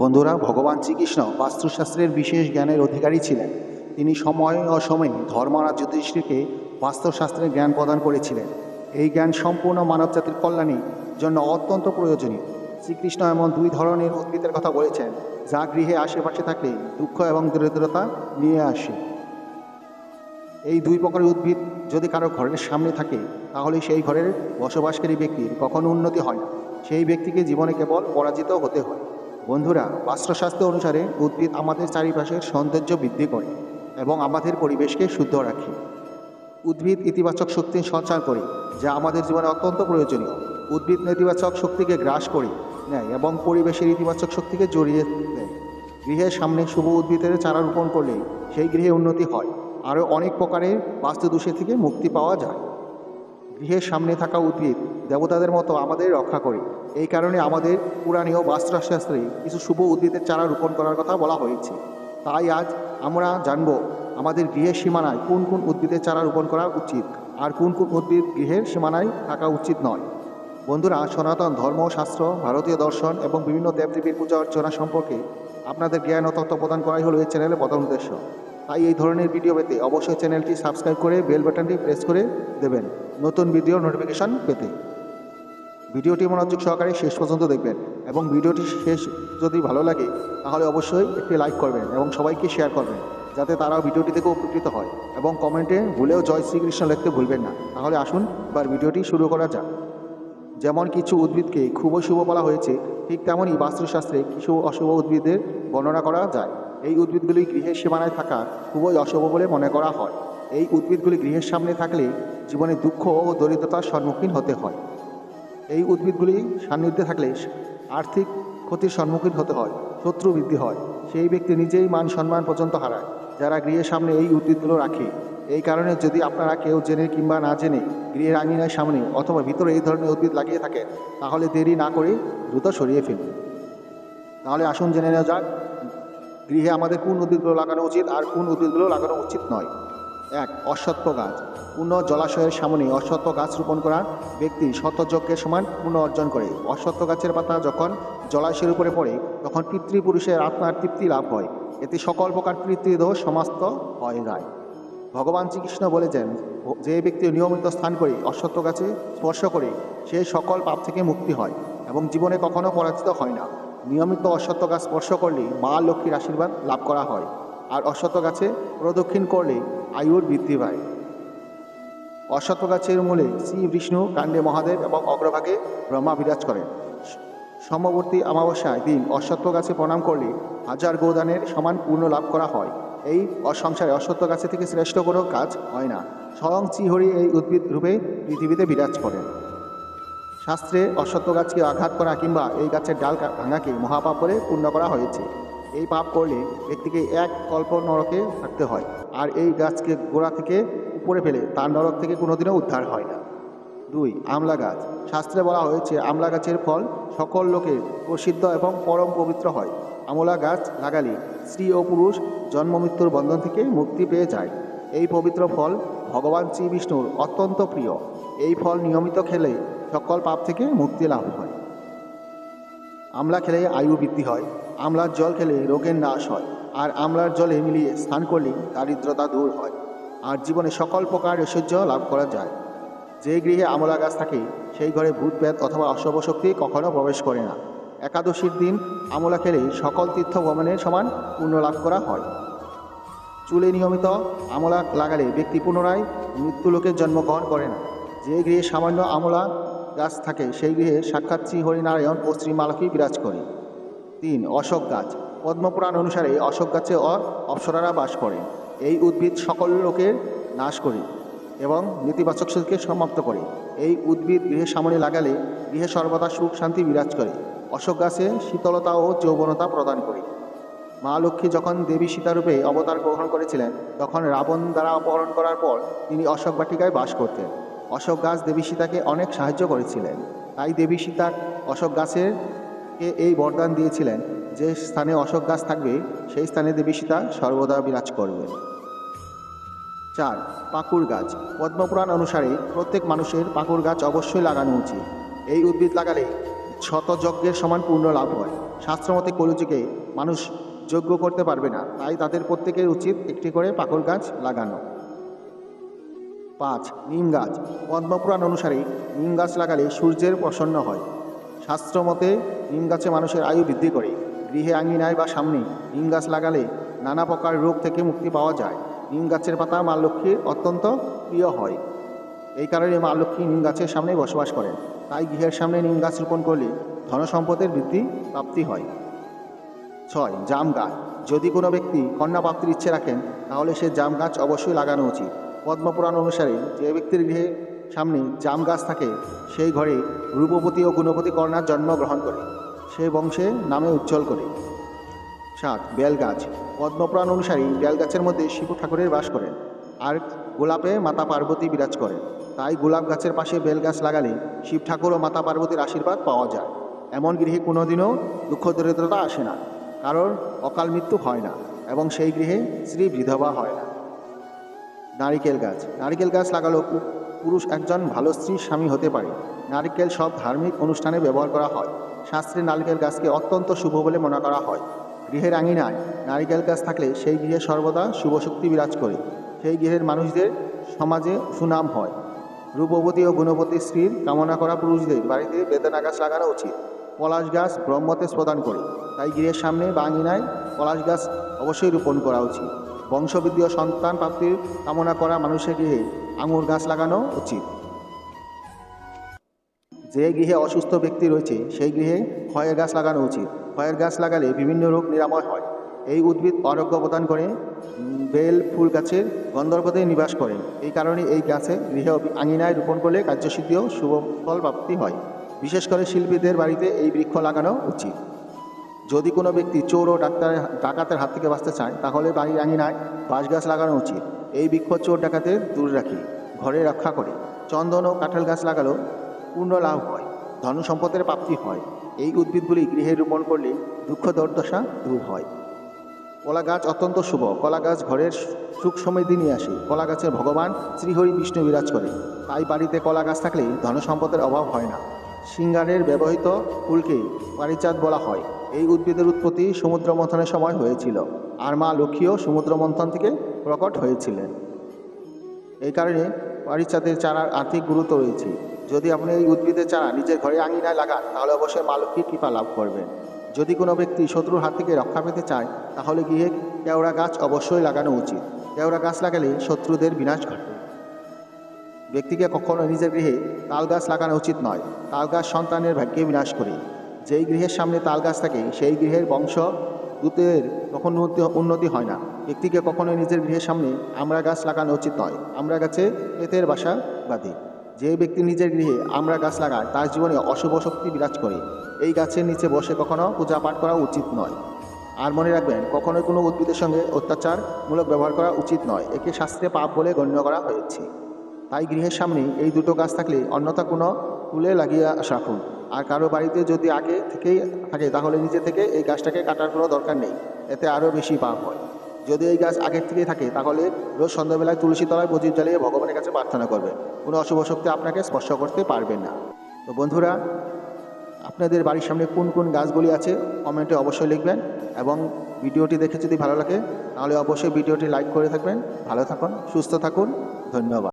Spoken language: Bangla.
বন্ধুরা, ভগবান শ্রীকৃষ্ণ বাস্তুশাস্ত্রের বিশেষ জ্ঞানের অধিকারী ছিলেন। তিনি সময় অসময়ে ধর্মরাজ যুধিষ্ঠিরকে বাস্তুশাস্ত্রের জ্ঞান প্রদান করেছিলেন। এই জ্ঞান সম্পূর্ণ মানবজাতির কল্যাণের জন্য অত্যন্ত প্রয়োজনীয়। শ্রীকৃষ্ণ এমন দুই ধরনের উদ্ভিদের কথা বলেছেন, যা গৃহে আশেপাশে থাকলে দুঃখ এবং দরিদ্রতা নিয়ে আসে। এই দুই প্রকারের উদ্ভিদ যদি কারও ঘরের সামনে থাকে, তাহলে সেই ঘরের বসবাসকারী ব্যক্তির কখনো উন্নতি হয় সেই ব্যক্তিকে জীবনে কেবল পরাজিত হতে হয়। বন্ধুরা বাস্ত্রশাস্ত্র অনুসারে উদ্ভিদ আমাদের চারিপাশের সৌন্দর্য বৃদ্ধি করে এবং আমাদের পরিবেশকে শুদ্ধ রাখে। উদ্ভিদ ইতিবাচক শক্তি সঞ্চার করে, যা আমাদের জীবনে অত্যন্ত প্রয়োজনীয়। উদ্ভিদ নেতিবাচক শক্তিকে গ্রাস করে নেয় এবং পরিবেশের ইতিবাচক শক্তিকে জড়িয়ে দেয়। গৃহের সামনে শুভ উদ্ভিদের চারা রোপণ করলে সেই গৃহে উন্নতি হয়, আরও অনেক প্রকারের বাস্তুদোষে থেকে মুক্তি পাওয়া যায়। গৃহের সামনে থাকা উদ্ভিদ দেবতাদের মতো আমাদের রক্ষা করে। এই কারণে আমাদের পুরাণীয় বাস্তুশাস্ত্রে কিছু শুভ উদ্ভিদের চারা রোপণ করার কথা বলা হয়েছে। তাই আজ আমরা জানব আমাদের গৃহের সীমানায় কোন কোন উদ্ভিদের চারা রোপণ করা উচিত আর কোন কোন উদ্ভিদ গৃহের সীমানায় থাকা উচিত নয়। বন্ধুরা, সনাতন ধর্মশাস্ত্র ভারতীয় দর্শন এবং বিভিন্ন দেবদেবীর পূজা অর্চনা সম্পর্কে আপনাদের জ্ঞান ও তথ্য প্রদান করাই হলো এই চ্যানেলের প্রধান উদ্দেশ্য। তাই এই ধরনের ভিডিও পেতে অবশ্যই চ্যানেলটি সাবস্ক্রাইব করে বেল বাটনটি প্রেস করে দেবেন। নতুন ভিডিও নোটিফিকেশন পেতে। ভিডিওটি মনোযোগ সহকারে শেষ পর্যন্ত দেখবেন এবং ভিডিওটি শেষ যদি ভালো লাগে, তাহলে অবশ্যই একটি লাইক করবেন এবং সবাইকে শেয়ার করবেন, যাতে তারাও ভিডিওটি থেকে উপকৃত হয়। এবং কমেন্টে ভুলেও জয় শ্রীকৃষ্ণ লিখতে ভুলবেন না। তাহলে আসুন এবার ভিডিওটি শুরু করা যাক। যেমন কিছু উদ্ভিদকে খুব শুভ বলা হয়েছে, ঠিক তেমনই বাস্তুশাস্ত্রে কিছু অশুভ উদ্ভিদের বর্ণনা করা যায়। এই উদ্ভিদগুলি গৃহের সীমানায় থাকা খুবই অশুভ বলে মনে করা হয়। এই উদ্ভিদগুলি গৃহের সামনে থাকলে জীবনে দুঃখ ও দরিদ্রতার সম্মুখীন হতে হয়। এই উদ্ভিদগুলি সান্নিধ্যে থাকলে আর্থিক ক্ষতির সম্মুখীন হতে হয়, শত্রু বৃদ্ধি হয়। সেই ব্যক্তি নিজেই মান সম্মান পর্যন্ত হারায়, যারা গৃহের সামনে এই উদ্ভিদগুলো রাখে। এই কারণে যদি আপনারা কেউ জেনে কিংবা না জেনে গৃহের আঙিনার সামনে অথবা ভিতরে এই ধরনের উদ্ভিদ লাগিয়ে থাকেন, তাহলে দেরি না করে দ্রুত সরিয়ে ফেলুন। তাহলে আসুন জেনে নেওয়া যাক, গৃহে আমাদের কোন উদ্ভিদগুলো লাগানো উচিত আর কোন উদ্ভিদগুলো লাগানো উচিত নয়। এক অশ্বত্থ গাছ পূর্ণ জলাশয়ের সামনে অশ্বত্থ গাছ রোপণ করা ব্যক্তি শতযজ্ঞের সমান পূর্ণ অর্জন করে। অশ্বত্থ গাছের পাতা যখন জলাশয়ের উপরে পড়ে, তখন পিতৃপুরুষের আত্মার তৃপ্তি লাভ হয়। এতে সকল প্রকার পিতৃদোষ সমাপ্ত হয় যায় ভগবান শ্রীকৃষ্ণ বলেছেন, যে ব্যক্তি নিয়মিত স্থান করে অশ্বত্থ গাছে স্পর্শ করে, সে সকল পাপ থেকে মুক্তি হয় এবং জীবনে কখনো পরাজিত হয় না। নিয়মিত অশ্বত্থ গাছ স্পর্শ করলে মা লক্ষ্মীর আশীর্বাদ লাভ করা হয়। আর অশ্বত্থ গাছে প্রদক্ষিণ করলে আয়ুর বৃদ্ধি পায়। অশ্বত্থ গাছের মূলে শ্রী বিষ্ণু, কাণ্ডে মহাদেব এবং অগ্রভাগে ব্রহ্মা বিরাজ করেন। সমবর্তী অমাবস্যায় দিন অশ্বত্থ গাছে প্রণাম করলে হাজার গোদানের সমান পূর্ণ লাভ করা হয়। এই অসংসারে অশ্বত্থ গাছে থেকে শ্রেষ্ঠ কোনো কাজ হয় না। স্বয়ং শ্রীহরি এই উদ্ভিদ রূপে পৃথিবীতে বিরাজ করেন। শাস্ত্রে অশ্বত্থ গাছকে আঘাত করা কিংবা এই গাছের ডাল ভাঙাকে মহাপাপ বলে পূর্ণ করা হয়েছে। এই পাপ করলে ব্যক্তিকে এক কল্প নরকে থাকতে হয়। আর এই গাছকে গোড়া থেকে উপরে ফেলে তার নরক থেকে কোনোদিনও উদ্ধার হয় না। দুই, আমলা গাছ। শাস্ত্রে বলা হয়েছে, আমলা গাছের ফল সকল লোকের প্রসিদ্ধ এবং পরম পবিত্র হয়। আমলা গাছ লাগালে স্ত্রী ও পুরুষ জন্ম মৃত্যুর বন্ধন থেকে মুক্তি পেয়ে যায়। এই পবিত্র ফল ভগবান শ্রী বিষ্ণুর অত্যন্ত প্রিয়। এই ফল নিয়মিত খেলে সকল পাপ থেকে মুক্তি লাভ হয়। আমলা খেলে আয়ু বৃদ্ধি হয়। আমলার জল খেলে রোগের নাশ হয়, আর আমলার জলে মিলিয়ে স্নান করলে দারিদ্রতা দূর হয়, আর জীবনে সকল প্রকার ঐশ্বর্য লাভ করা যায়। যে গৃহে আমলা গাছ থাকে, সেই ঘরে ভূত প্রেত অথবা অশুভ শক্তি কখনো প্রবেশ করে না। একাদশীর দিন আমলা খেলে সকল তীর্থ ভ্রমণের সমান পুণ্য লাভ করা হয়। চুলে নিয়মিত আমলা লাগালে ব্যক্তি পুনরায় মৃত্যুলোকে জন্মগ্রহণ করে না। যে গৃহে সামান্য আমলা গাছ থাকে, সেই গৃহে সাক্ষাৎ শ্রী হরিনারায়ণ ও শ্রী মালকী বিরাজ করে। তিন, অশোক গাছ। পদ্মপুরাণ অনুসারে অশোক গাছে অপ্সরারা বাস করে। এই উদ্ভিদ সকল লোকের নাশ করে এবং নেতিবাচক শক্তিকে সমাপ্ত করে। এই উদ্ভিদ গৃহের সামনে লাগালে গৃহে সর্বদা সুখ শান্তি বিরাজ করে। অশোক গাছে শীতলতা ও যৌবনতা প্রদান করে। মা লক্ষ্মী যখন দেবী সীতারূপে অবতার গ্রহণ করেছিলেন, তখন রাবণ দ্বারা অপহরণ করার পর তিনি অশোক বাটিকায় বাস করতেন। অশোক গাছ দেবী সীতাকে অনেক সাহায্য করেছিলেন। তাই দেবী সীতা অশোক গাছের এই বরদান দিয়েছিলেন যে স্থানে অশোক গাছ থাকবে, সেই স্থানে দেবী সীতা সর্বদা বিরাজ করবে চার পাকুর গাছ। পদ্মপুরাণ অনুসারে প্রত্যেক মানুষের পাকুর গাছ অবশ্যই লাগানো উচিত। এই উদ্ভিদ লাগালে শতযজ্ঞের সমান পূর্ণ লাভ হয়। শাস্ত্রমতে কলুযুগে মানুষ যজ্ঞ করতে পারবে না, তাই তাদের প্রত্যেকের উচিত একটি করে পাকল গাছ লাগানো। পাঁচ, নিম গাছ। পদ্মপুরাণ অনুসারে নিম গাছ লাগালে সূর্যের প্রসন্ন হয়। শাস্ত্রমতে নিম গাছে মানুষের আয়ু বৃদ্ধি করে। গৃহে আঙিনায় বা সামনে নিম গাছ লাগালে নানা প্রকার রোগ থেকে মুক্তি পাওয়া যায়। নিম গাছের পাতা মা লক্ষ্মীর অত্যন্ত প্রিয় হয়। এই কারণে মা লক্ষ্মী নিম গাছের সামনে বসবাস করেন। তাই গৃহের সামনে নিম গাছ রোপণ করলে ধনসম্পদের বৃদ্ধি প্রাপ্তি হয়। ছয়, জাম গাছ। যদি কোনো ব্যক্তি কন্যা প্রাপ্তির ইচ্ছে রাখেন, তাহলে সে জাম গাছ অবশ্যই লাগানো উচিত। পদ্মপুরাণ অনুসারে যে ব্যক্তির গৃহে সামনে জাম গাছ থাকে, সেই ঘরে রূপবতী ও গুণবতী জন্ম গ্রহণ করে। সে বংশে নামে উজ্জ্বল করে। সাত বেল গাছ পদ্মপুরাণ অনুসারে বেল গাছের মধ্যে শিব ঠাকুরের বাস করেন আর গোলাপে মাতা পার্বতী বিরাজ করেন তাই গোলাপ গাছের পাশে বেল গাছ লাগালে শিব ঠাকুর ও মাতা পার্বতীর আশীর্বাদ পাওয়া যায়। এমন গৃহে কোনোদিনও দুঃখ দরিদ্রতা আসে না। কারণ অকাল মৃত্যু হয় না এবং সেই গৃহে স্ত্রী বিধবা হয় না। নারিকেল গাছ। নারিকেল গাছ লাগালেও পু- পুরুষ একজন ভালো স্ত্রীর স্বামী হতে পারে। নারিকেল সব ধার্মিক অনুষ্ঠানে ব্যবহার করা হয়। শাস্ত্রে নারিকেল গাছকে অত্যন্ত শুভ বলে মনে করা হয়। গৃহের আঙিনায় নারিকেল গাছ থাকলে সেই গৃহে সর্বদা শুভ শক্তি বিরাজ করে। সেই গৃহের মানুষদের সমাজে সুনাম হয়। রূপবতী ও গুণবতী স্ত্রীর কামনা করা পুরুষদের বাড়িতে বেদনা গাছ লাগানো উচিত। পলাশ গাছ ব্রহ্মতেজ প্রদান করে। তাই গৃহের সামনে বা আঙিনায় পলাশ গাছ অবশ্যই রোপণ করা উচিত। বংশবৃদ্ধি ও সন্তান প্রাপ্তির কামনা করা মানুষের গৃহে আঙুর গাছ লাগানো উচিত। যে গৃহে অসুস্থ ব্যক্তি রয়েছে, সেই গৃহে খয়ের গাছ লাগানো উচিত। খয়ের গাছ লাগালে বিভিন্ন রোগ নিরাময় হয়। এই উদ্ভিদ আরোগ্য প্রদান করে বেল, ফুল গাছের গন্ধর্বতে নিবাস করে। এই কারণে এই গাছে গৃহে আঙিনায় রোপণ করলে কার্যসিদ্ধি ও শুভ ফল প্রাপ্তি হয়। বিশেষ করে শিল্পীদের বাড়িতে এই বৃক্ষ লাগানো উচিত। যদি কোনো ব্যক্তি চোর ও ডাক্তারের ডাকাতের হাত থেকে বাঁচতে চায়, তাহলে বাড়ির আঙিনায় বাঁশ গাছ লাগানো উচিত। এই বৃক্ষ চোর ডাকাতের দূর রাখে, ঘরে রক্ষা করে। চন্দন ও কাঁঠাল গাছ লাগালেও পূর্ণ লাভ হয়, ধন সম্পদের প্রাপ্তি হয়। এই উদ্ভিদগুলি গৃহে রোপণ করলে দুঃখ দুর্দশা দূর হয়। কলা গাছ অত্যন্ত শুভ। কলা গাছ ঘরের সুখ সমৃদ্ধি নিয়ে আসে। কলা গাছের ভগবান শ্রীহরি বিষ্ণু বিরাজ করে। তাই বাড়িতে কলা গাছ থাকলে ধন সম্পদের অভাব হয় না। সিঙ্গারের ব্যবহৃত ফুলকে পারিচাঁদ বলা হয়। এই উদ্ভিদের উৎপত্তি সমুদ্র মন্থনের সময় হয়েছিল আর মা লক্ষ্মীও সমুদ্র মন্থন থেকে প্রকট হয়েছিলেন। এই কারণে পারিচাঁদের চারার আর্থিক গুরুত্ব রয়েছে। যদি আপনি এই উদ্ভিদের চারা নিজের ঘরে আঙিনায় লাগান, তাহলে অবশ্যই মা লক্ষ্মীর কৃপা লাভ করবেন। যদি কোনো ব্যক্তি শত্রুর হাত থেকে রক্ষা পেতে চায়, তাহলে গৃহে কেওড়া গাছ অবশ্যই লাগানো উচিত। কেওড়া গাছ লাগালে শত্রুদের বিনাশ ঘটে। ব্যক্তিকে কখনো নিজের গৃহে তাল গাছ লাগানো উচিত নয়। তাল গাছ সন্তানের ভাগ্যে বিনাশ করে। যেই গৃহের সামনে তাল গাছ থাকে, সেই গৃহের বংশ দূতের কখনো উন্নতি- হয় না। ব্যক্তিকে কখনোই নিজের গৃহের সামনে আমরা গাছ লাগানো উচিত নয়। আমরা গাছে পেতের বাসা বাঁধে। যে ব্যক্তি নিজের গৃহে আমরা গাছ লাগায়, তার জীবনে অশুভ শক্তি বিরাজ করে। এই গাছের নিচে বসে কখনো পূজা পাঠ করা উচিত নয়। আর মনে রাখবেন, কখনোই কোনো উদ্ভিদের সঙ্গে অত্যাচারমূলক ব্যবহার করা উচিত নয়। একে শাস্ত্রে পাপ বলে গণ্য করা হয়েছে। তাই গৃহের সামনে এই দুটো গাছ থাকলে অন্যথা কোনো তুলে লাগিয়ে রাখুন আর কারও বাড়িতে যদি আগে থেকেই থাকে, তাহলে নিজে থেকে এই গাছটাকে কাটার কোনো দরকার নেই। এতে আরও বেশি পাপ হয়। যদি এই গাছ আগের থেকেই থাকে, তাহলে রোজ সন্ধ্যাবেলায় তুলসী তলায় প্রদীপ জ্বালিয়ে ভগবানের কাছে প্রার্থনা করবে কোনো অশুভ শক্তি আপনাকে স্পর্শ করতে পারবে না। তো বন্ধুরা, আপনাদের বাড়ির সামনে কোন কোন গাছগুলি আছে, কমেন্টে অবশ্যই লিখবেন এবং ভিডিওটি দেখে যদি ভালো লাগে, তাহলে অবশ্যই ভিডিওটি লাইক করে থাকবেন। ভালো থাকুন, সুস্থ থাকুন, ধন্যবাদ।